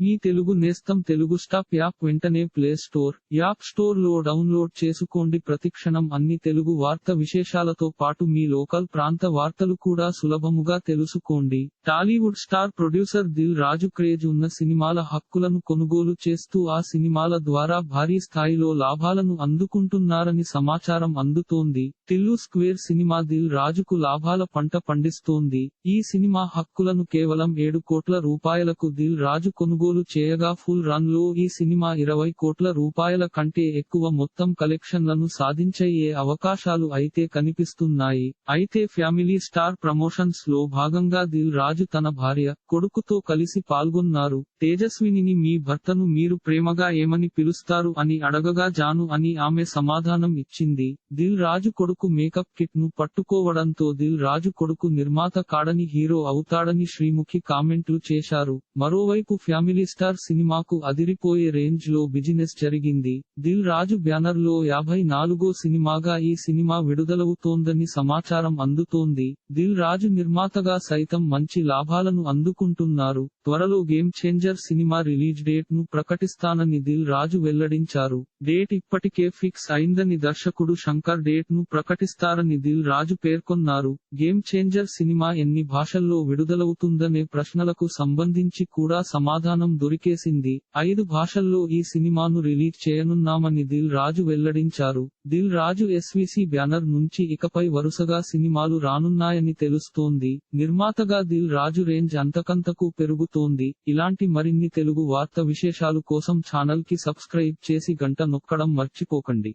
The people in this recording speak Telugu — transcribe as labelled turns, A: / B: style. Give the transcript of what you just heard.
A: మీ తెలుగు నేస్తం తెలుగు స్టాప్ యాప్ వెంటనే ప్లే స్టోర్ యాప్ స్టోర్లో డౌన్లోడ్ చేసుకోండి. ప్రతిక్షణం అన్ని తెలుగు వార్త విశేషాలతో పాటు మీ లోకల్ ప్రాంత వార్తలు కూడా సులభముగా తెలుసుకోండి. Tollywood star producer Dil Raju craze ఉన్న సినిమాల హక్కులను కొనుగోలు చేస్తూ ఆ సినిమాల ద్వారా భారీ స్థాయిలో లాభాలను అందుకుంటున్నారని సమాచారం అందుతోంది. టిల్లు స్క్వేర్ సినిమా దిల్ రాజుకు లాభాల పంట పండిస్తోంది. ఈ సినిమా హక్కులను కేవలం ఏడు కోట్ల రూపాయలకు దిల్ రాజు కొనుగోలు చేయగా ఫుల్ రన్లో ఈ సినిమా ఇరవై కోట్ల రూపాయల కంటే ఎక్కువ మొత్తం కలెక్షన్లను సాధించయ్యే అవకాశాలు అయితే కనిపిస్తున్నాయి. అయితే ఫ్యామిలీ స్టార్ ప్రమోషన్స్లో భాగంగా దిల్ రాజు తన భార్య కొడుకుతో కలిసి పాల్గొన్నారు. తేజస్వినిని మీ భర్తను మీరు ప్రేమగా ఏమని పిలుస్తారు అని అడగగా జాను అని ఆమె సమాధానం ఇచ్చింది. దిల్ రాజు కొడుకు మేకప్ కిట్ను పట్టుకోవడంతో దిల్ రాజు కొడుకు నిర్మాత కాడని హీరో అవుతాడని శ్రీముఖి కామెంట్లు చేశారు. మరోవైపు ఫ్యామిలీ స్టార్ సినిమాకు అదిరిపోయే రేంజ్లో బిజినెస్ జరిగింది. దిల్ రాజు బ్యానర్లో యాభై నాలుగో సినిమాగా ఈ సినిమా విడుదలవుతోందని సమాచారం అందుతోంది. దిల్ రాజు నిర్మాతగా సైతం మంచి లాభాలను అందుకుంటున్నారు. త్వరలో గేమ్ చేంజర్ సినిమా రిలీజ్ డేట్ను ప్రకటిస్తానని దిల్ రాజు వెల్లడించారు. డేట్ ఇప్పటికే ఫిక్స్ అయిందని దర్శకుడు శంకర్ డేట్ను ప్రకటిస్తారని దిల్ రాజు పేర్కొన్నారు. గేమ్ చేంజర్ సినిమా ఎన్ని భాషల్లో విడుదలవుతుందనే ప్రశ్నలకు సంబంధించి కూడా సమాధానం దొరికేసింది. ఐదు భాషల్లో ఈ సినిమాను రిలీజ్ చేయనున్నామని దిల్ రాజు వెల్లడించారు. దిల్ రాజు ఎస్విసి బ్యానర్ నుంచి ఇకపై వరుసగా సినిమాలు రానున్నాయని తెలుస్తోంది. నిర్మాతగా దిల్ రాజు రేంజ్ అంతకంతకు పెరుగుతోంది. ఇలాంటి మరిన్ని తెలుగు వార్త విశేషాలు కోసం ఛానల్కి సబ్స్క్రైబ్ చేసి గంట నొక్కడం మర్చిపోకండి.